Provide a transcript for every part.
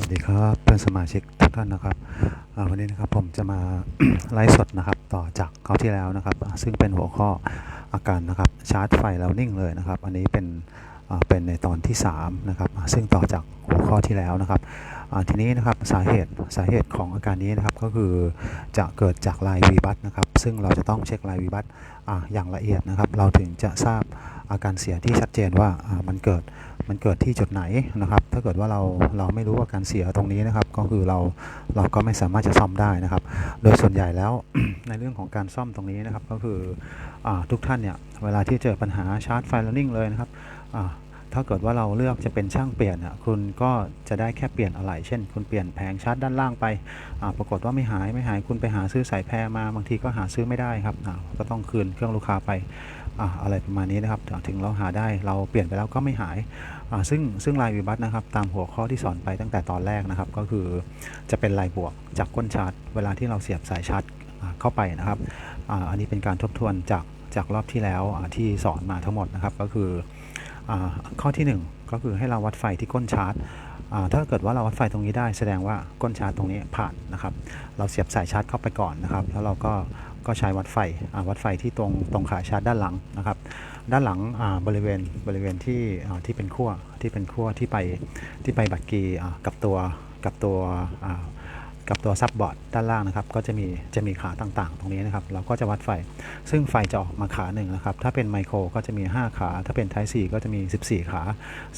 วัสดีครับเพื่อนสมาชิกทุกท่านนะครับวันนี้นะครับผมจะมาไลฟ์สดนะครับต่อจากคราวที่แล้วนะครับ ซึ่งเป็นหัวข้ออาการนะครับชาร์จไฟแล้วนิ่งเลยนะครับ อันนี้เป็นเป็นในตอนที่3นะครับซึ่งต่อจากหัวข้อที่แล้วนะครับทีนี้นะครับสาเหตุสาเหตุของอาการนี้นะครับก็คือจะเกิดจากลายวีบัตนะครับซึ่งเราจะต้องเช็คลายวีบัตออย่างละเอียดนะครับ เราถึงจะทราบ อาการเสียที่ชัดเจนว่ามันเกิดมันเกิดที่จุดไหนนะครับ ถ้าเกิดว่าเราเราไม่รู้ว่าการเสียตรงนี้นะครับ ก็คือเราเราก็ไม่สามารถจะซ่อมได้นะครับ โดยส่วนใหญ่แล้วในเรื่องของการซ่อมตรงนี้นะครับ ก็คืออทุกท่านเนี่ยเวลาที่เจอปัญหาชาร์จไฟล้วนิ่งเลยนะครับ ถ้าเกิดว่าเราเลือกจะเป็นช่างเปลี่ยนอะคุณก็จะได้แค่เปลี่ยนอะไรเช่น คุณเปลี่ยนแผงชาร์จด้านล่างไปปรากฏว่าไม่หายไม่หายคุณไปหาซื้อสายแพรมาบางทีก็หาซื้อไม่ได้ครับก็ต้องคืนเครื่องลูกค้าไปอะไรประมาณนี้นะครับถึงเราหาได้เราเปลี่ยนไปแล้วก็ไม่หาย ซึ่งซึ่งลายวิบัตนะครับ ตามหัวข้อที่สอนไปตั้งแต่ตอนแรกนะครับ ก็คือจะเป็นลายบวกจากก้นชาร์จ เวลาที่เราเสียบสายชาร์จเข้าไปนะครับ อันนี้เป็นการทบทวนจากจากรอบที่แล้วที่สอนมาทั้งหมดนะครับก็คือ ข้อที่ 1 ก็คือให้เราวัดไฟที่ก้นชาร์จถ้าเกิดว่าเราวัดไฟตรงนี้ได้แสดงว่าก้นชาร์จตรงนี้ผ่านนะครับ เราเสียบสายชาร์จเข้าไปก่อนนะครับ แล้วเราก็ก็ใช้วัดไฟวัดไฟที่ตรงตรงขาชาร์จด้านหลังนะครับ ด้านหลังบริเวณบริเวณที่ที่เป็นขั้วที่เป็นขั้วที่ไปที่ไปบัตรกีกับตัวกับตัว กับตัวซับบอร์ดด้านล่างนะครับ ก็จะมีจะมีขาต่างๆ ตรงนี้นะครับ เราก็จะวัดไฟ ซึ่งไฟจะออกมาขาหนึ่งนะครับ ถ้าเป็นไมโครก็จะมี 5 ขา ถ้าเป็นไทซีก็จะมี 14 ขา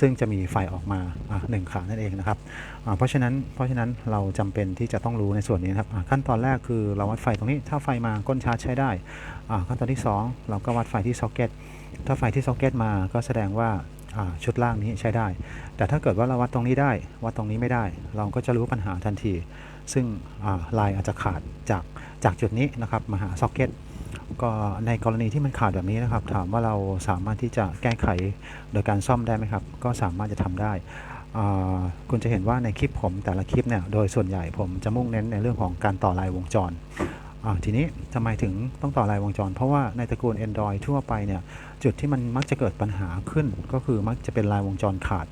ซึ่งจะมีไฟออกมาอ่าหนึ่งขานั่นเองนะครับ เพราะฉะนั้นเพราะฉะนั้นเราจำเป็นที่จะต้องรู้ในส่วนนี้นะครับขั้นตอนแรกคือเราวัดไฟตรงนี้ ถ้าไฟมาก้นชาร์จใช้ได้ขั้นตอนที่ 2 เราก็วัดไฟที่ซ็อกเก็ตถ้าไฟที่ซ็อกเก็ตมาก็แสดงว่า ชุดล่างนี้ใช้ได้ แต่ถ้าเกิดว่าเราวัดตรงนี้ได้วัดตรงนี้ไม่ได้ เราก็จะรู้ปัญหาทันที ซึ่งลายอาจจะขาดจากจากจุดนี้นะครับมาหาซ็อกเก็ตก็ในกรณีที่มันขาดแบบนี้นะครับ ถามว่าเราสามารถที่จะแก้ไขโดยการซ่อมได้ไหมครับ ก็สามารถจะทำได้คุณจะเห็นว่าในคลิปผมแต่ละคลิปเนี่ยโดยส่วนใหญ่ผมจะมุ่งเน้นในเรื่องของการต่อลายวงจรทีนี้ทำไมถึงต้องต่อลายวงจร เพราะว่าในตระกูล Android ทั่วไปเนี่ย จุดที่มันมักจะเกิดปัญหาขึ้น ก็คือมักจะเป็นลายวงจรขาด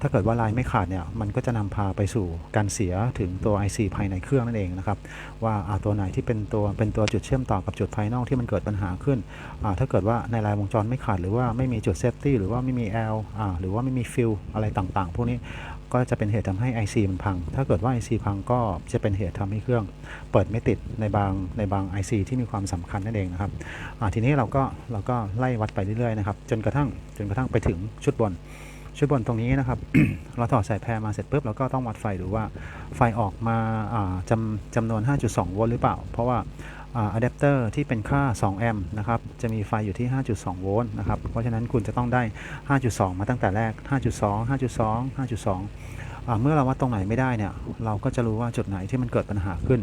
ถ้าเกิดว่าลายไม่ขาดเนี่ยมันก็จะนำพาไปสู่การเสียถึงตัว IC ภายในเครื่องนั่นเองนะครับว่าตัวไหนที่เป็นตัวเป็นตัวจุดเชื่อมต่อกับจุดภายนอกที่มันเกิดปัญหาขึ้น ถ้าเกิดว่าในลายวงจรไม่ขาดหรือว่าไม่มีจุดเซฟตี้หรือว่าไม่มี L อ่าหรือว่าไม่มีฟิลอะไรต่างๆ พวกนี้ก็จะเป็นเหตุทำให้ IC มันพัง ถ้าเกิดว่า IC พังก็จะเป็นเหตุทำให้เครื่องเปิดไม่ติดในบางในบาง IC ที่มีความสำคัญนั่นเองนะครับทีนี้เราก็เราก็ไล่วัดไปเรื่อยๆนะครับจนกระทั่งจนกระทั่งไปถึงชุดบน ชุดบนตรงนี้นะครับ เราถอดสายแพรมาเสร็จปุ๊บเราก็ต้องวัดไฟดูว่าไฟออกมาาจำจำนวน 5.2 โวลต์หรือเปล่า เพราะว่าอะแดปเตอร์ที่เป็นค่า 2 แอมป์นะครับ จะมีไฟอยู่ที่ 5.2 โวลต์นะครับ เพราะฉะนั้นคุณจะต้องได้ 5.2 มาตั้งแต่แรก 5.2 5.2 5.2 เมื่อเราวัดตรงไหนไม่ได้เนี่ย เราก็จะรู้ว่าจุดไหนที่มันเกิดปัญหาขึ้น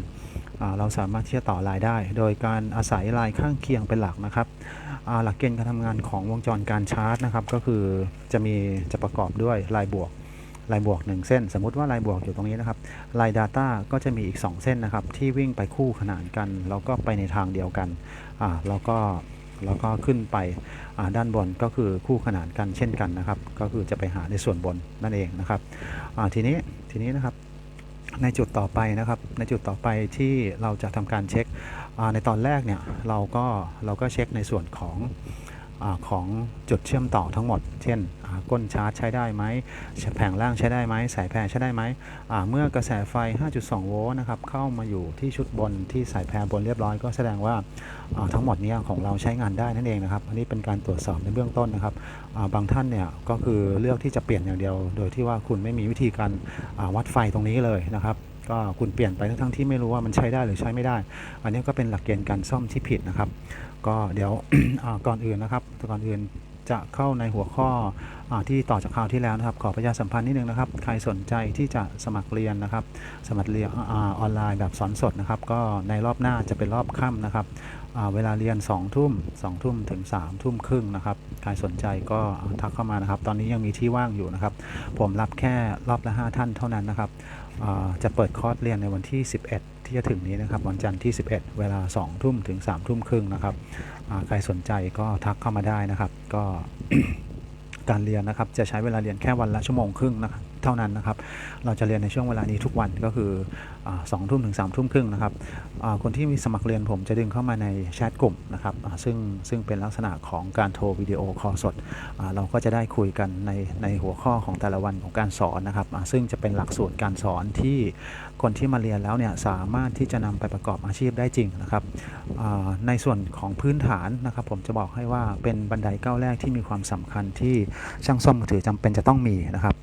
เราสามารถที่จะต่อลายได้ โดยการอาศัยลายข้างเคียงเป็นหลักนะครับหลักเกณฑ์การทำงานของวงจรการชาร์จนะครับ ก็คือจะมีจะประกอบด้วยลายบวกลายบวก 1 เส้น สมมุติว่าลายบวกอยู่ตรงนี้นะครับลาย Data ก็จะมีอีก 2 เส้นนะครับ ที่วิ่งไปคู่ขนานกัน แล้วก็ไปในทางเดียวกันอ่าแล้วก็แล้วก็ขึ้นไปด้านบนก็คือคู่ขนานกันเช่นกันนะครับ ก็คือจะไปหาในส่วนบนนั่นเองนะครับทีนี้ทีนี้นะครับ ในจุดต่อไปนะครับ ในจุดต่อไปที่เราจะทำการเช็คในตอนแรกเนี่ยเราก็เราก็เช็คในส่วนของ อของจุดเชื่อมต่อทั้งหมด เช่นก้นชาร์จใช้ได้ไหมแผงล่างใช้ได้ไหมสายแพรใช้ได้ไหมเมื่อกระแสไฟ 5.2 โวลต์นะครับเข้ามาอยู่ที่ชุดบนที่สายแพรบนเรียบร้อยก็แสดงว่าทั้งหมดนี้ของเราใช้งานได้นั่นเองนะครับ อันนี้เป็นการตรวจสอบในเบื้องต้นนะครับบางท่านเนี่ยก็คือเลือกที่จะเปลี่ยนอย่างเดียว โดยที่ว่าคุณไม่มีวิธีการวัดไฟตรงนี้เลยนะครับก็คุณเปลี่ยนไปทั้งที่ไม่รู้ว่ามันใช้ได้หรือใช้ไม่ได้ อันนี้ก็เป็นหลักเกณฑ์การซ่อมที่ผิดนะครับ ก็เดี๋ยวก่อนอื่นนะครับก่อนอื่นจะเข้าในหัวข้ออที่ต่อจากคราวที่แล้วนะครับ ขอประชาสัมพันธ์นิดนึงนะครับ ใครสนใจที่จะสมัครเรียนนะครับ สมัครเรียนอออนไลน์แบบสอนสดนะครับ ก็ในรอบหน้าจะเป็นรอบค่ำนะครับเวลาเรียน2ทุ่ม2ทุ่มถึง3ทุ่มครึ่งนะครับ ใครสนใจก็ทักเข้ามานะครับ ตอนนี้ยังมีที่ว่างอยู่นะครับ ผมรับแค่รอบละ 5 ท่านเท่านั้นนะครับจะเปิดคอร์สเรียนในวันที่ 11 ที่จะถึงนี้นะครับวันจันทร์ที่ 11 เวลา 2 ทุ่มถึง 3 ทุ่มครึ่งนะครับใครสนใจก็ทักเข้ามาได้นะครับ ก็การเรียนนะครับจะใช้เวลาเรียนแค่วันละชั่วโมงครึ่งนะครับเท่านั้นนะครับ เราจะเรียนในช่วงเวลานี้ทุกวันก็คือ สองทุ่มถึง3ามทุ่มครึ่งนะครับคนที่มีสมัครเรียนผมจะดึงเข้ามาในแชทกลุ่มนะครับซึ่งซึ่งเป็นลักษณะของการโทรวิดีโอคอลสด เราก็จะได้คุยกันในในหัวข้อของแต่ละวันของการสอนนะครับซึ่งจะเป็นหลักสูตรการสอนที่คนที่มาเรียนแล้วเนี่ยสามารถที่จะนำไปประกอบอาชีพได้จริงนะครับในส่วนของพื้นฐานนะครับ ผมจะบอกให้ว่าเป็นบันไดก้าวแรกที่มีความสำคัญที่ช่างซ่อมมือถือจำเป็นจะต้องมีนะครับ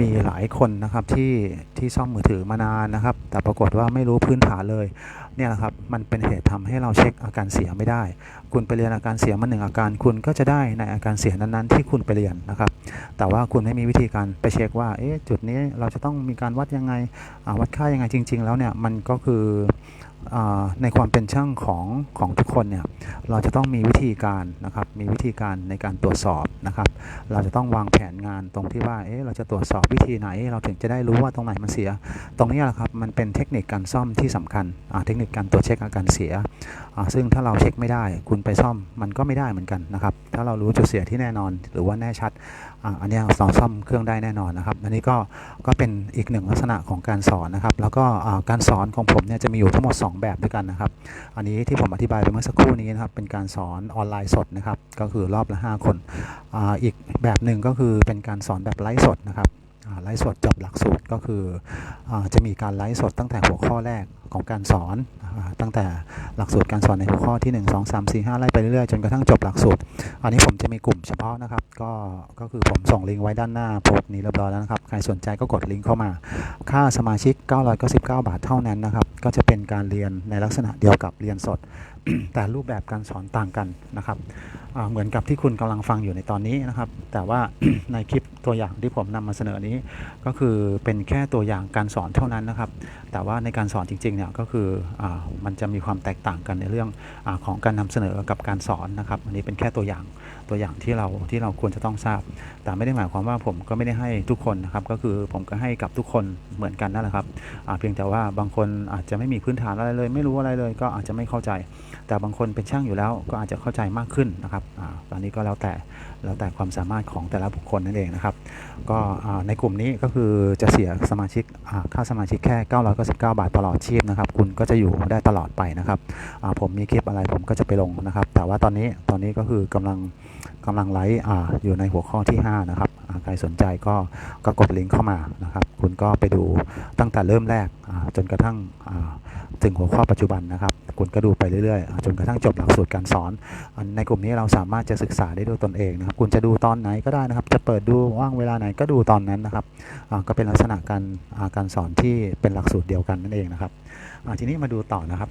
มีหลายคนนะครับที่ที่ซ่อมมือถือมานานนะครับแต่ปรากฏว่าไม่รู้พื้นฐานเลยเนี่ยนะครับมันเป็นเหตุทำให้เราเช็คอาการเสียไม่ได้ คุณไปเรียนอาการเสียมาหนึ่งอาการคุณก็จะได้ในอาการเสียนั้นๆ ที่คุณไปเรียนนะครับ แต่ว่าคุณไม่มีวิธีการไปเช็คว่าเอ๊ะจุดนี้เราจะต้องมีการวัดยังไงวัดค่ายังไงจริง ๆ แล้วเนี่ยมันก็คือ ในความเป็นช่างของของทุกคนเนี่ยเราจะต้องมีวิธีการนะครับมีวิธีการในการตรวจสอบนะครับ เราจะต้องวางแผนงานตรงที่ว่าเอ๊ะเราจะตรวจสอบวิธีไหน เราถึงจะได้รู้ว่าตรงไหนมันเสีย ตรงนี้แหละครับมันเป็นเทคนิคการซ่อมที่สำคัญเทคนิคการตรวจเช็คอาการเสีย ซึ่งถ้าเราเช็คไม่ได้ คุณไปซ่อมมันก็ไม่ได้เหมือนกันนะครับถ้าเรารู้จุดเสียที่แน่นอนหรือว่าแน่ชัด อันนี้ยเราซ่อมเครื่องได้แน่นอนนะครับอันนี้ก็ก็เป็นอีกหนึ่งลักษณะของการสอนนะครับ แล้วก็การสอนของผมเนี่ยจะมีอยู่ทั้งหมด 2 แบบด้วยกันนะครับ อันนี้ที่ผมอธิบายไปเมื่อสักครู่นี้นะครับ เป็นการสอนออนไลน์สดนะครับ ก็คือรอบละ 5 คนออีกแบบหนึ่งก็คือเป็นการสอนแบบไลฟ์สดนะครับไลฟ์สดจบหลักสูตรก็คืออจะมีการไลฟ์สดตั้งแต่หัวข้อแรกของการสอนตั้งแต่หลักสูตรการสอนในหัวข้อที่ 1 2 3 4 5ไล่ไปเรื่อยๆจนกระทั่งจบหลักสูตร อันนี้ผมจะมีกลุ่มเฉพาะนะครับ ก็ก็คือผมส่งลิงก์ไว้ด้านหน้าโพสต์นี้เรียบร้อยแล้วนะครับ ใครสนใจก็กดลิงก์เข้ามา ค่าสมาชิก 999 บาทเท่านั้นนะครับ ก็จะเป็นการเรียนในลักษณะเดียวกับเรียนสด แต่รูปแบบการสอนต่างกันนะครับเหมือนกับที่คุณกำลังฟังอยู่ในตอนนี้นะครับ แต่ว่าในคลิปตัวอย่างที่ผมนำมาเสนอนี้ ก็คือเป็นแค่ตัวอย่างการสอนเท่านั้นนะครับ แต่ว่าในการสอนจริงเนี่ยก็คืออมันจะมีความแตกต่างกันในเรื่องอของการนำเสนอกับการสอนนะครับ อันนี้เป็นแค่ตัวอย่างตัวอย่างที่เราที่เราควรจะต้องทราบ แต่ไม่ได้หมายความว่าผมก็ไม่ได้ให้ทุกคนนะครับ ก็คือผมก็ให้กับทุกคนเหมือนกันนั่นแหละครับเพียงแต่ว่าบางคนอาจจะไม่มีพื้นฐานอะไรเลย ไม่รู้อะไรเลยก็อาจจะไม่เข้าใจ แต่บางคนเป็นช่างอยู่แล้วก็อาจจะเข้าใจมากขึ้นนะครับอ่าตอนนี้ก็แล้วแต่แล้วแต่ความสามารถของแต่ละบุคคลนั่นเองนะครับ ก็ในกลุ่มนี้ก็คือจะเสียสมาชิกค่าสมาชิกแค่ 999 บาทตลอดชีพนะครับ คุณก็จะอยู่ได้ตลอดไปนะครับผมมีคลิปอะไรผมก็จะไปลงนะครับ แต่ว่าตอนนี้ตอนนี้ก็คือกำลังกำลังไลฟ์อยู่ในหัวข้อที่ 5 นะครับใครสนใจก็ก็กดลิงก์เข้ามานะครับ คุณก็ไปดูตั้งแต่เริ่มแรกจนกระทั่งถึงหัวข้อปัจจุบันนะครับ คุณก็ดูไปเรื่อยๆ จนกระทั่งจบหลักสูตรการสอน ในกลุ่มนี้เราสามารถจะศึกษาได้ด้วยตนเองนะครับ คุณจะดูตอนไหนก็ได้นะครับ จะเปิดดูว่างเวลาไหนก็ดูตอนนั้นนะครับ ก็เป็นลักษณะการการสอนที่เป็นหลักสูตรเดียวกันนั่นเองนะครับทีนี้มาดูต่อนะครับ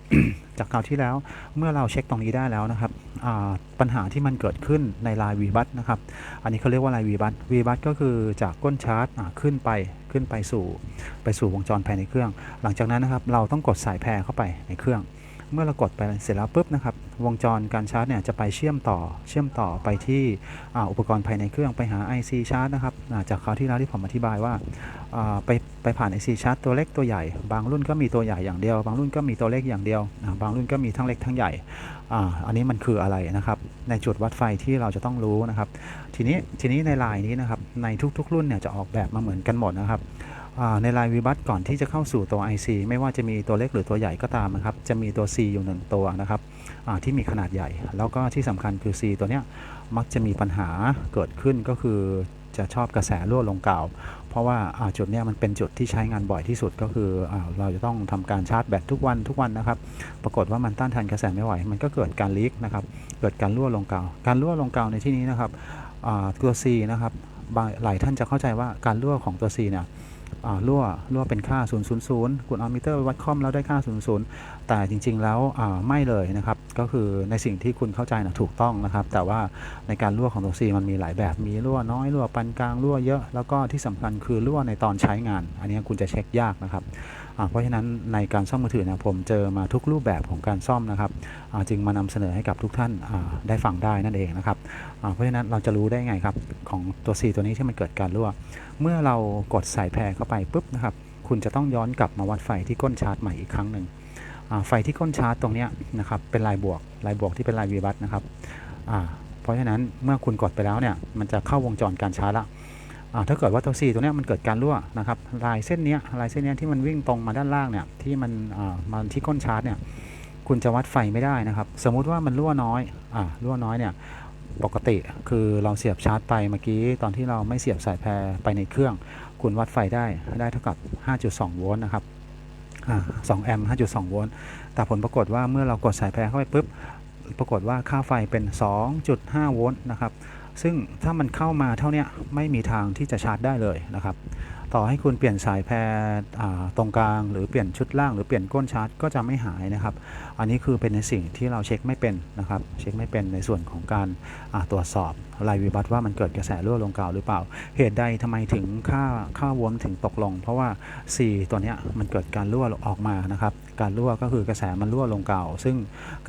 จากคราวที่แล้วเมื่อเราเช็คตรงนี้ได้แล้วนะครับปัญหาที่มันเกิดขึ้นในลายวีบัตนะครับ อันนี้เขาเรียกว่าลายวีบัตวีบัตก็คือจากก้นชาร์จขึ้นไปขึ้นไปสู่ ไปสู่วงจรภายในเครื่อง หลังจากนั้นนะครับเราต้องกดสายแพรเข้าไปในเครื่อง เมื่อเรากดไปเสร็จแล้วปุ๊บนะครับ วงจรการชาร์จเนี่ยจะไปเชื่อมต่อ เชื่อมต่อไปที่อ,อุปกรณ์ภายในเครื่องไปหา IC ชาร์จนะครับจากคราวที่แล้วที่ผมอธิบายว่าไปไปผ่าน IC ชาร์จตัวเล็กตัวใหญ่ บางรุ่นก็มีตัวใหญ่อย่างเดียว บางรุ่นก็มีตัวเล็กอย่างเดียว บางรุ่นก็มีทั้งเล็กทั้งใหญ่อ,อันนี้มันคืออะไรนะครับ ในจุดวัดไฟที่เราจะต้องรู้นะครับ ทีนี้ทีนี้ในลายนี้นะครับ ในทุกๆ รุ่นเนี่ยจะออกแบบมาเหมือนกันหมดนะครับ ในลายวีบัตก่อนที่จะเข้าสู่ตัว IC ไม่ว่าจะมีตัวเล็กหรือตัวใหญ่ก็ตามนะครับ จะมีตัว C อยู่หนึ่งตัวนะครับที่มีขนาดใหญ่ แล้วก็ที่สำคัญคือ C ตัวเนี้ยมักจะมีปัญหาเกิดขึ้นก็คือจะชอบกระแสรั่วลงกาว เพราะว่าจุดเนี้ยมันเป็นจุดที่ใช้งานบ่อยที่สุดก็คืออเราจะต้องทำการชาร์จแบตทุกวันทุกวันนะครับ ปรากฏว่ามันต้านทานกระแสไม่ไหว มันก็เกิดการลีกนะครับ เกิดการรั่วลงกาว การรั่วลงกาวในที่นี้นะครับตัว C นะครับหลายท่านจะเข้าใจว่าการรั่วของตัว C เนี่ย อ่ารั่วรั่วเป็นค่า 000คุณเอามิเตอร์วัดคอมแล้วได้ค่า 00 แต่จริง ๆ แล้วอ่าไม่เลยนะครับ ก็คือในสิ่งที่คุณเข้าใจนะถูกต้องนะครับ แต่ว่าในการรั่วของตัว C มันมีหลายแบบมีรั่วน้อยรั่วปานกลางรั่วเยอะ แล้วก็ที่สำคัญคือรั่วในตอนใช้งาน อันนี้คุณจะเช็คยากนะครับ เพราะฉะนั้นในการซ่อมมือถือเนี่ยผมเจอมาทุกรูปแบบของการซ่อมนะครับจึงมานำเสนอให้กับทุกท่านได้ฟังได้นั่นเองนะครับเพราะฉะนั้นเราจะรู้ได้ไงครับของตัว C ตัวนี้ที่มันเกิดการรั่ว เมื่อเรากดสายแพรเข้าไปปุ๊บนะครับคุณจะต้องย้อนกลับมาวัดไฟที่ก้นชาร์จใหม่อีกครั้งหนึ่งไฟที่ก้นชาร์จตรงนี้นะครับเป็นลายบวกลายบวกที่เป็นลายวีบัตนะครับเพราะฉะนั้นเมื่อคุณกดไปแล้วเนี่ยมันจะเข้าวงจรการชาร์จละ ถ้าเกิดว่าตัว C ตัวนี้มันเกิดการรั่วนะครับลายเส้นนี้ลายเส้นนี้ที่มันวิ่งตรงมาด้านล่างเนี่ยที่มันมาที่ก้นชาร์จเนี่ยคุณจะวัดไฟไม่ได้นะครับ สมมุติว่ามันรั่วน้อยอ่ารั่วน้อยเนี่ยปกติคือเราเสียบชาร์จไปเมื่อกี้ตอนที่เราไม่เสียบสายแพรไปในเครื่อง คุณวัดไฟได้ได้เท่ากับ 5.2 โวลต์นะครับอ่า2แอมป์5.2 โวลต์แต่ผลปรากฏว่าเมื่อเรากดสายแพรเข้าไปปุ๊บปรากฏว่าค่าไฟเป็น 2.5 โวลต์นะครับ ซึ่งถ้ามันเข้ามาเท่านี้ไม่มีทางที่จะชาร์จได้เลยนะครับ ต่อให้คุณเปลี่ยนสายแพรตรงกลาง หรือเปลี่ยนชุดล่าง หรือเปลี่ยนก้นชาร์จก็จะไม่หายนะครับ อันนี้คือเป็นในสิ่งที่เราเช็คไม่เป็นนะครับ เช็คไม่เป็นในส่วนของการตรวจสอบรายวิบัติว่ามันเกิดกระแสรั่วลงกาวหรือเปล่า เหตุใดทำไมถึงค่าค่าวลต์ถึงตกลง เพราะว่า C ตัวนี้มันเกิดการรั่วออกมานะครับ การรั่วก็คือกระแสมันรั่วลงกาวซึ่ง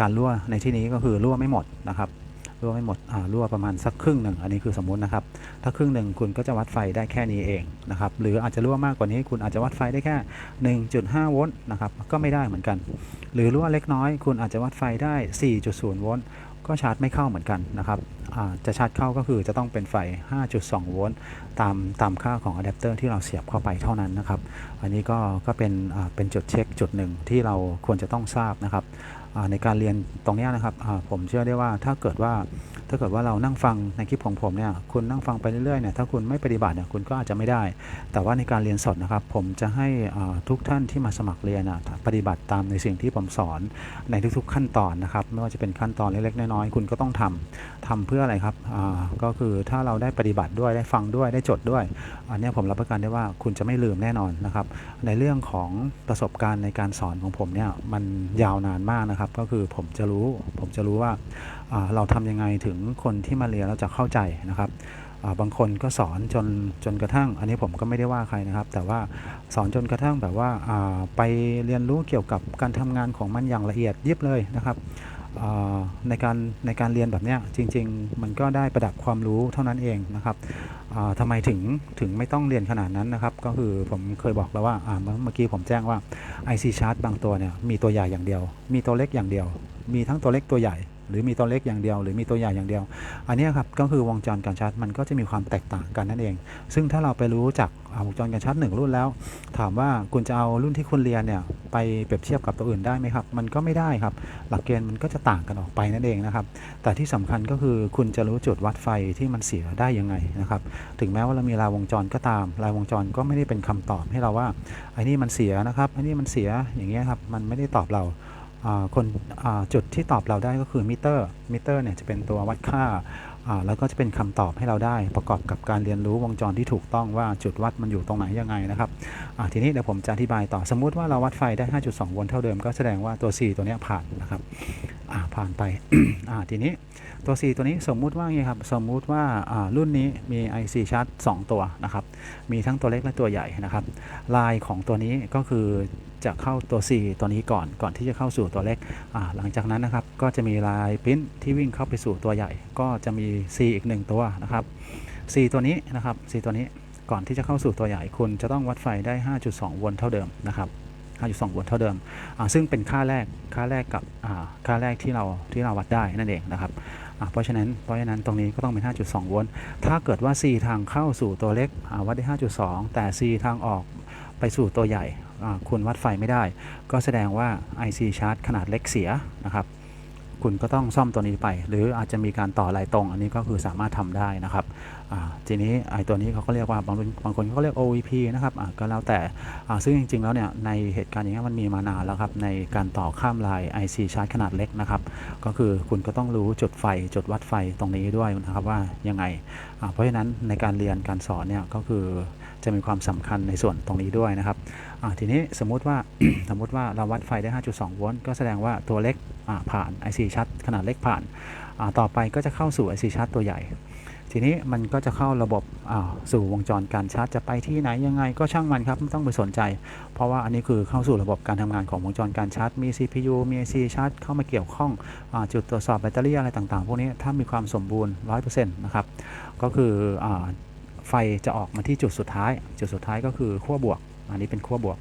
การรั่วในที่นี้ก็คือรั่วไม่หมดนะครับ รั่วไม่หมดอ่ารั่วประมาณสักครึ่งหนึ่งอันนี้คือสมมุตินะครับ ถ้าครึ่งหนึ่งคุณก็จะวัดไฟได้แค่นี้เองนะครับ หรืออาจจะรั่วมากกว่านี้คุณอาจจะวัดไฟได้แค่ 1.5 โวลต์นะครับ ก็ไม่ได้เหมือนกัน หรือรั่วเล็กน้อย คุณอาจจะวัดไฟได้ 4.0 โวลต์ก็ชาร์จไม่เข้าเหมือนกันนะครับอ่าจะชาร์จเข้าก็คือจะต้องเป็นไฟ 5.2 โวลต์ตามตามค่าของอะแดปเตอร์ที่เราเสียบเข้าไปเท่านั้นนะครับ อันนี้ก็ก็เป็นอ่าเป็นจุดเช็คจุดหนึ่งที่เราควรจะต้องทราบนะครับ ในการเรียนตรงนี้นะครับผมเชื่อได้ว่าถ้าเกิดว่าถ้าเกิดว่าเรานั่งฟังในคลิปของผมเนี่ยคุณนั่งฟังไปเรื่อยๆเนี่ยถ้าคุณไม่ปฏิบัติเนี่ยคุณก็อาจจะไม่ได้ แต่ว่าในการเรียนสดนะครับ ผมจะให้ทุกท่านที่มาสมัครเรียนปฏิบัติตามในสิ่งที่ผมสอนในทุกๆขั้นตอนนะครับ ไม่ว่าจะเป็นขั้นตอนเล็กๆน้อยๆคุณก็ต้องทำ ทำเพื่ออะไรครับอ่าก็คือถ้าเราได้ปฏิบัติด้วยได้ฟังด้วยได้จดด้วย อันนี้ผมรับประกันได้ว่าคุณจะไม่ลืมแน่นอนนะครับ ในเรื่องของประสบการณ์ในการสอนของผมเนี่ยมันยาวนานมากนะครับ ก็คือผมจะรู้ผมจะรู้ว่าเราทำยังไงถึงคนที่มาเรียนเราจะเข้าใจนะครับอ่าบางคนก็สอนจนจนกระทั่ง อันนี้ผมก็ไม่ได้ว่าใครนะครับ แต่ว่าสอนจนกระทั่งแบบว่าอ่าไปเรียนรู้เกี่ยวกับการทำงานของมันอย่างละเอียดยิบเลยนะครับ ในการในการเรียนแบบนี้จริง ๆ มันก็ได้ประดับความรู้เท่านั้นเองนะครับอ่าทำไมถึงถึงไม่ต้องเรียนขนาดนั้นนะครับ ก็คือผมเคยบอกแล้วว่าเมื่อเมื่อกี้ผมแจ้งว่า IC chart บางตัวเนี่ยมีตัวใหญ่อย่างเดียว มีตัวเล็กอย่างเดียว มีทั้งตัวเล็กตัวใหญ่ หรือมีตัวเล็กอย่างเดียว หรือมีตัวใหญ่อย่างเดียว อันนี้ครับก็คือวงจรการชาร์จมันก็จะมีความแตกต่างกันนั่นเอง ซึ่งถ้าเราไปรู้จักวงจรการชาร์จหนึ่งรุ่นแล้ว ถามว่าคุณจะเอารุ่นที่คุณเรียนเนี่ยไปเปรียบเทียบกับตัวอื่นได้ไหมครับ มันก็ไม่ได้ครับ หลักเกณฑ์มันก็จะต่างกันออกไปนั่นเองนะครับ แต่ที่สำคัญก็คือคุณจะรู้จุดวัดไฟที่มันเสียได้ยังไงนะครับ ถึงแม้ว่าเรามีรายวงจรก็ตาม รายวงจรก็ไม่ได้เป็นคำตอบให้เราว่าไอ้นี่มันเสียนะครับไอ้นี่มันเสียอย่างเงี้ยครับ มันไม่ได้ตอบเรา คนจุดที่ตอบเราได้ก็คือมิเตอร์มิเตอร์เนี่ยจะเป็นตัววัดค่า แล้วก็จะเป็นคำตอบให้เราได้ประกอบกับการเรียนรู้วงจรที่ถูกต้องว่าจุดวัดมันอยู่ตรงไหนยังไงนะครับทีนี้เดี๋ยวผมจะอธิบายต่อสมมุติว่าเราวัดไฟได้ 5.2 โวลต์เท่าเดิมก็แสดงว่าตัว C ตัวนี้ผ่านนะครับ อ่าผ่านไปอ่าทีนี้ตัว C ตัวนี้สมมุติว่าไงครับ สมมุติว่าอ่ารุ่นนี้มี IC ชาร์จ2ตัวนะครับ มีทั้งตัวเล็กและตัวใหญ่นะครับ ลายของตัวนี้ก็คือจะเข้าตัว C ตัวนี้ก่อน ก่อนที่จะเข้าสู่ตัวเล็กอ่าหลังจากนั้นนะครับ ก็จะมีลายปิ้นที่วิ่งเข้าไปสู่ตัวใหญ่ ก็จะมี C อีกหนึ่งตัวนะครับ C ตัวนี้นะครับ C ตัวนี้ ก่อนที่จะเข้าสู่ตัวใหญ่คุณจะต้องวัดไฟได้ 5.2 โวลต์เท่าเดิมนะครับ 5.2 โวลต์เท่าเดิม ซึ่งเป็นค่าแรกค่าแรกกับค่าแรกที่เราที่เราวัดได้นั่นเองนะครับเพราะฉะนั้นเพราะฉะนั้นตรงนี้ก็ต้องเป็น 5.2 โวลต์ถ้าเกิดว่า C ทางเข้าสู่ตัวเล็กวัดได้ 5.2 แต่ C ทางออกไปสู่ตัวใหญ่คุณวัดไฟไม่ได้ ก็แสดงว่า IC ชาร์จขนาดเล็กเสียนะครับ คุณก็ต้องซ่อมตัวนี้ไป หรืออาจจะมีการต่อลายตรง อันนี้ก็คือสามารถทำได้นะครับทีนี้ไอ้ตัวนี้เขาก็เรียกว่าบางคนบางคนเขาเรียก OVP นะครับก็แล้วแต่ซึ่งจริง ๆ แล้วเนี่ยในเหตุการณ์อย่างนี้มันมีมานานแล้วครับในการต่อข้ามลาย IC chart ขนาดเล็กนะครับก็คือคุณก็ต้องรู้จุดไฟจุดวัดไฟตรงนี้ด้วยนะครับว่ายังไงเพราะฉะนั้นในการเรียนการสอนเนี่ยก็คือ จะมีความสำคัญในส่วนตรงนี้ด้วยนะครับทีนี้สมมุติว่าสมมุติว่าเราวัดไฟได้ 5.2 โวลต์ก็แสดงว่าตัวเล็กอ่าผ่าน IC ชัดขนาดเล็กผ่าน ต่อไปก็จะเข้าสู่ IC ชัดตัวใหญ่ ทีนี้มันก็จะเข้าระบบสู่วงจรการชาร์จจะไปที่ไหนยังไงก็ช่างมันครับไม่ต้องไปสนใจ เพราะว่าอันนี้คือเข้าสู่ระบบการทำงานของวงจรการชาร์จมี CPU มี IC ชาร์จเข้ามาเกี่ยวข้องอจุดตรวจสอบแบตเตอรี่อะไรต่างๆ พวกนี้ถ้ามีความสมบูรณ์ 100%นะครับก็คืออ ไฟจะออกมาที่จุดสุดท้าย จุดสุดท้ายก็คือขั้วบวก อันนี้เป็นขั้วบวก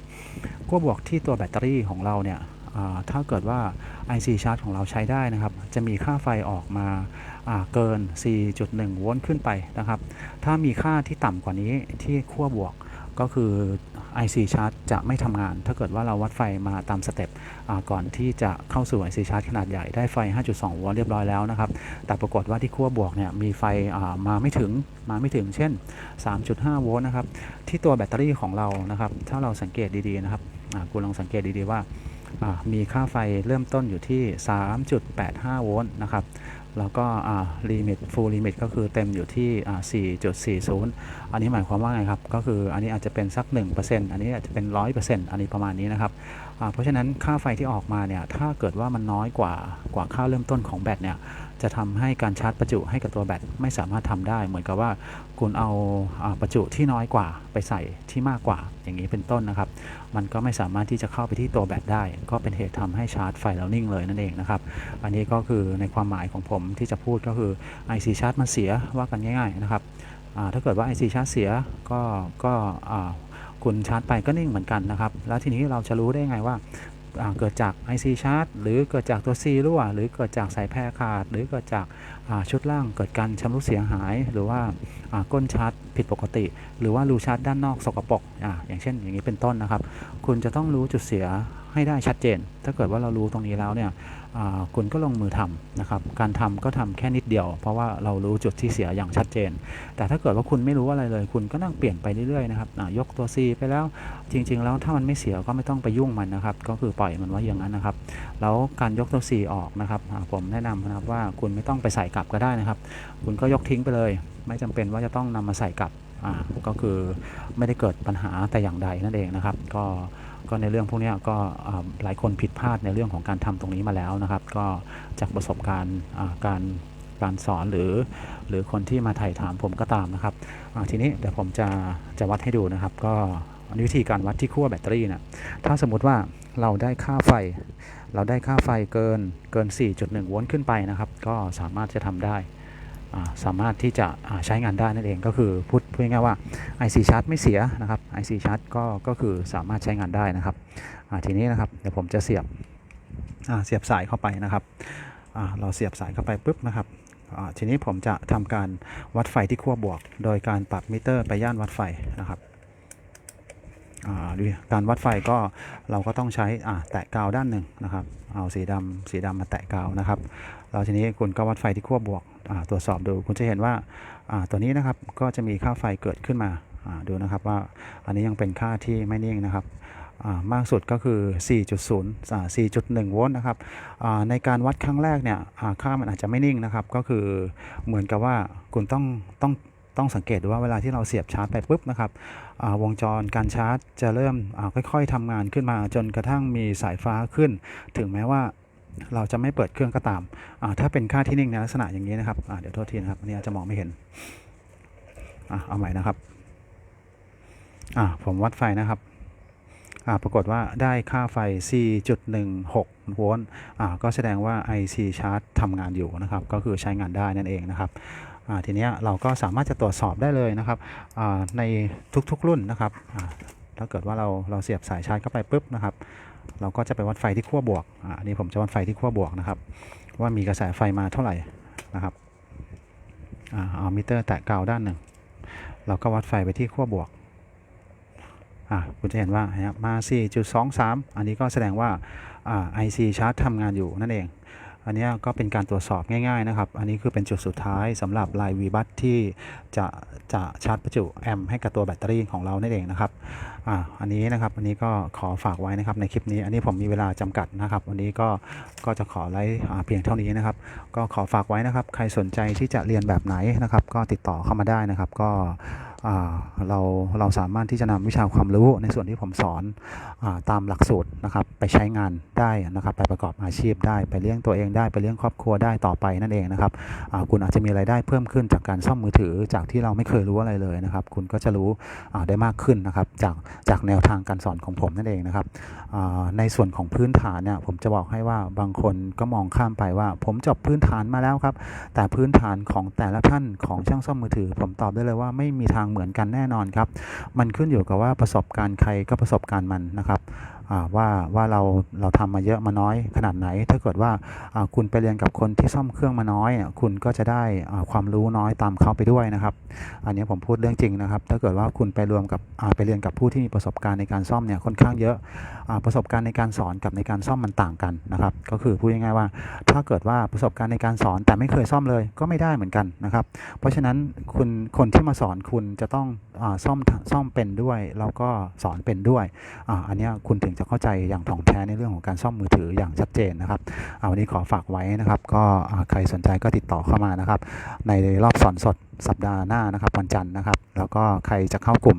ขั้วบวกที่ตัวแบตเตอรี่ของเราเนี่ยถ้าเกิดว่า IC chart ของเราใช้ได้นะครับ จะมีค่าไฟออกมาอ่าเกิน 4.1 โวลต์ขึ้นไปนะครับ ถ้ามีค่าที่ต่ำกว่านี้ที่ขั้วบวกก็คือ IC chart จะไม่ทำงาน ถ้าเกิดว่าเราวัดไฟมาตามสเต็ปก่อนที่จะเข้าสู่ IC chart ขนาดใหญ่ได้ไฟ 5.2โวลต์เรียบร้อยแล้วนะครับ แต่ปรากฏว่าที่ขั้วบวกเนี่ยมีไฟมาไม่ถึงมาไม่ถึงเช่น 3.5 โวลต์นะครับ ที่ตัวแบตเตอรี่ของเรานะครับ ถ้าเราสังเกตดีๆนะครับคุณลองสังเกตดีๆว่าอ่ามีค่าไฟเริ่มต้นอยู่ที่ 3.85 โวลต์นะครับ แล้วก็ลิมิตฟูลลิมิตก็คือเต็มอยู่ที่ 4.40 อันนี้หมายความว่าไงครับ ก็คืออันนี้อาจจะเป็นสัก 1%อันนี้อาจจะเป็น 100%อันนี้ประมาณนี้นะครับเพราะฉะนั้นค่าไฟที่ออกมาเนี่ยถ้าเกิดว่ามันน้อยกว่ากว่าค่าเริ่มต้นของแบตเนี่ยจะทำให้การชาร์จประจุให้กับตัวแบตไม่สามารถทำได้ เหมือนกับว่าคุณเอาอประจุที่น้อยกว่าไปใส่ที่มากกว่าอย่างนี้เป็นต้นนะครับ มันก็ไม่สามารถที่จะเข้าไปที่ตัวแบตได้ ก็เป็นเหตุทำให้ชาร์จไฟเรานิ่งเลยนั่นเองนะครับ อันนี้ก็คือในความหมายของผมที่จะพูดก็คือ IC ชาร์จมันเสียว่ากันง่าย ๆนะครับถ้าเกิดว่า IC ชาร์จเสียก็ก็ คุณชาร์จไปก็นิ่งเหมือนกันนะครับ แล้วทีนี้เราจะรู้ได้ไงว่าอ่าเกิดจาก IC ชาร์จหรือเกิดจากตัว C รั่ว หรือเกิดจากสายแพร่ขาด หรือเกิดจากาชุดล่างเกิดการชำรุดเสียหาย หรือว่าาก้นชาร์จผิดปกติ หรือว่ารูชาร์จด้านนอกสกปรกออย่างเช่นอย่างนี้เป็นต้นนะครับ คุณจะต้องรู้จุดเสีย ให้ได้ชัดเจน ถ้าเกิดว่าเรารู้ตรงนี้แล้วเนี่ยคุณก็ลงมือทำนะครับ การทำก็ทำแค่นิดเดียว เพราะว่าเรารู้จุดที่เสียอย่างชัดเจน แต่ถ้าเกิดว่าคุณไม่รู้อะไรเลย คุณก็นั่งเปลี่ยนไปเรื่อยๆนะครับยกตัว C ไปแล้วจริง ๆ แล้วถ้ามันไม่เสียก็ไม่ต้องไปยุ่งมันนะครับ ก็คือปล่อยมันไว้อย่างนั้นนะครับ แล้วการยกตัว C ออกนะครับ ผมแนะนำนะครับว่าคุณไม่ต้องไปใส่กลับก็ได้นะครับ คุณก็ยกทิ้งไปเลย ไม่จำเป็นว่าจะต้องนำมาใส่กลับก็คือไม่ได้เกิดปัญหาแต่อย่างใดนั่นเองนะครับ ก็ ก็ในเรื่องพวกนี้ก็หลายคนผิดพลาดในเรื่องของการทำตรงนี้มาแล้วนะครับ ก็จากประสบการณ์การการสอนหรือ หรือคนที่มาถ่ายถามผมก็ตามนะครับทีนี้เดี๋ยวผมจะจะวัดให้ดูนะครับ ก็วิธีการวัดที่ขั้วแบตเตอรี่นะถ้าสมมุติว่าเราได้ค่าไฟ เราได้ค่าไฟเกินเกิน 4.1 โวลต์ขึ้นไปนะครับ ก็สามารถจะทำได้ สามารถที่จะใช้งานได้นั่นเองก็คือพูดพูดง่ายว่า IC ชาร์จไม่เสียนะครับ IC ชาร์จก็ก็คือสามารถใช้งานได้นะครับทีนี้นะครับเดี๋ยวผมจะเสียบเสียบสายเข้าไปนะครับเราเสียบสายเข้าไปปุ๊บนะครับทีนี้ผมจะทำการวัดไฟที่ขั้วบวก โดยการปรับมิเตอร์ไปย่านวัดไฟนะครับ การวัดไฟก็เราก็ต้องใช้แตะกาวด้านหนึ่งนะครับ เอาสีดำสีดำมาแตะกาวนะครับแล้วทีนี้คุณก็วัดไฟที่ขั้วบวกตรวจสอบดู คุณจะเห็นว่าตัวนี้นะครับก็จะมีค่าไฟเกิดขึ้นมาดูนะครับว่าอันนี้ยังเป็นค่าที่ไม่นิ่งนะครับมากสุดก็คือ 4.0 4.1 โวลต์นะครับ ในการวัดครั้งแรกเนี่ย ค่ามันอาจจะไม่นิ่งนะครับ ก็คือเหมือนกับว่าคุณต้องต้อง ต้องสังเกตดูว่าเวลาที่เราเสียบชาร์จไปปุ๊บนะครับวงจรการชาร์จจะเริ่มค่อย ๆทำงานขึ้นมาจนกระทั่งมีสายฟ้าขึ้น ถึงแม้ว่าเราจะไม่เปิดเครื่องก็ตาม ถ้าเป็นค่าที่นิ่งในลักษณะอย่างนี้นะครับ เดี๋ยวโทษทีนะครับ อันนี้อาจจะมองไม่เห็นอเอาใหม่นะครับอผมวัดไฟนะครับ ปรากฏว่าได้ค่าไฟ 4.16 โวลต์ ก็แสดงว่า IC chart ทำงานอยู่นะครับ ก็คือใช้งานได้นั่นเองนะครับ ทีนี้เราก็สามารถจะตรวจสอบได้เลยนะครับในทุกๆรุ่นนะครับถ้าเกิดว่าเราเราเสียบสายชาร์จเข้าไปปุ๊บนะครับ เราก็จะไปวัดไฟที่ขั้วบวกอันนี้ผมจะวัดไฟที่ขั้วบวกนะครับ ว่ามีกระแสไฟมาเท่าไหร่นะครับอ่าเอามิเตอร์แตะกาวด้านหนึ่งเราก็วัดไฟไปที่ขั้วบวกอ่าคุณจะเห็นว่านะครับมา 4.23 อันนี้ก็แสดงว่าอ่า IC ชาร์จทำงานอยู่นั่นเอง อันนี้ก็เป็นการตรวจสอบง่ายๆนะครับ อันนี้คือเป็นจุดสุดท้ายสำหรับลายวีบัตที่จะจะชาร์จประจุแอมป์ให้กับตัวแบตเตอรี่ของเรานั่นเองนะครับอ่าอันนี้นะครับอันนี้ก็ขอฝากไว้นะครับในคลิปนี้ อันนี้ผมมีเวลาจำกัดนะครับ วันนี้ก็ก็จะขอไลฟ์อ่เพียงเท่านี้นะครับ ก็ขอฝากไว้นะครับ ใครสนใจที่จะเรียนแบบไหนนะครับ ก็ติดต่อเข้ามาได้นะครับ ก็ เราเราสามารถที่จะนำวิชาความรู้ในส่วนที่ผมสอนอตามหลักสูตรนะครับไปใช้งานได้นะครับ ไปประกอบอาชีพได้ไปเลี้ยงตัวเองได้ไปเลี้ยงครอบครัวได้ต่อไปนั่นเองนะครับคุณอาจจะมีรายได้เพิ่มขึ้นจากการซ่อมมือถือจากที่เราไม่เคยรู้อะไรเลยนะครับ คุณก็จะรู้ได้มากขึ้นนะครับจากจากแนวทางการสอนของผมนั่นเองนะครับในส่วนของพื้นฐานเนี่ยผมจะบอกให้ว่าบางคนก็มองข้ามไปว่า ผมจบพื้นฐานมาแล้วครับ แต่พื้นฐานของแต่ละท่านของช่างซ่อมมือถือ ผมตอบได้เลยว่าไม่มีทางเหมือนกันแน่นอนครับ มันขึ้นอยู่กับว่าประสบการณ์ใครก็ประสบการณ์มันนะครับ ว่าว่าเราเราทำมาเยอะมาน้อยขนาดไหน ถ้าเกิดว่าคุณไปเรียนกับคนที่ซ่อมเครื่องมาน้อยคุณก็จะได้ความรู้น้อยตามเขาไปด้วยนะครับ อันนี้ผมพูดเรื่องจริงนะครับ ถ้าเกิดว่าคุณไปรวมกับไปเรียนกับผู้ที่มีประสบการณ์ในการซ่อมเนี่ยค่อนข้างเยอะอ่าประสบการณ์ในการสอนกับในการซ่อมมันต่างกันนะครับ ก็คือพูดง่ายๆว่า ถ้าเกิดว่าประสบการณ์ในการสอนแต่ไม่เคยซ่อมเลยก็ไม่ได้เหมือนกันนะครับ เพราะฉะนั้นคุณคนที่มาสอนคุณจะต้องอซ่อมซ่อมเป็นด้วยแล้วก็สอนเป็นด้วยออันนี้คุณถึงจะเข้าใจอย่างถ่องแท้ในเรื่องของการซ่อมมือถืออย่างชัดเจนนะครับเอาวันนี้ขอฝากไว้นะครับ ก็ใครสนใจก็ติดต่อเข้ามานะครับ ในรอบสอนสดสัปดาห์หน้านะครับวันจันทร์นะครับ แล้วก็ใครจะเข้ากลุ่ม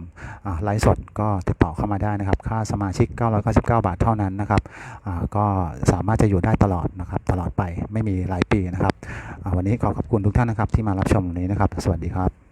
ไลฟ์สดก็ติดต่อเข้ามาได้นะครับ ค่าสมาชิก 999 บาทเท่านั้นนะครับก็สามารถจะอยู่ได้ตลอดนะครับ ตลอดไปไม่มีรายปีนะครับอ่าวันนี้ขอขอบคุณทุกท่านนะครับที่มารับชมวันนี้นะครับ สวัสดีครับ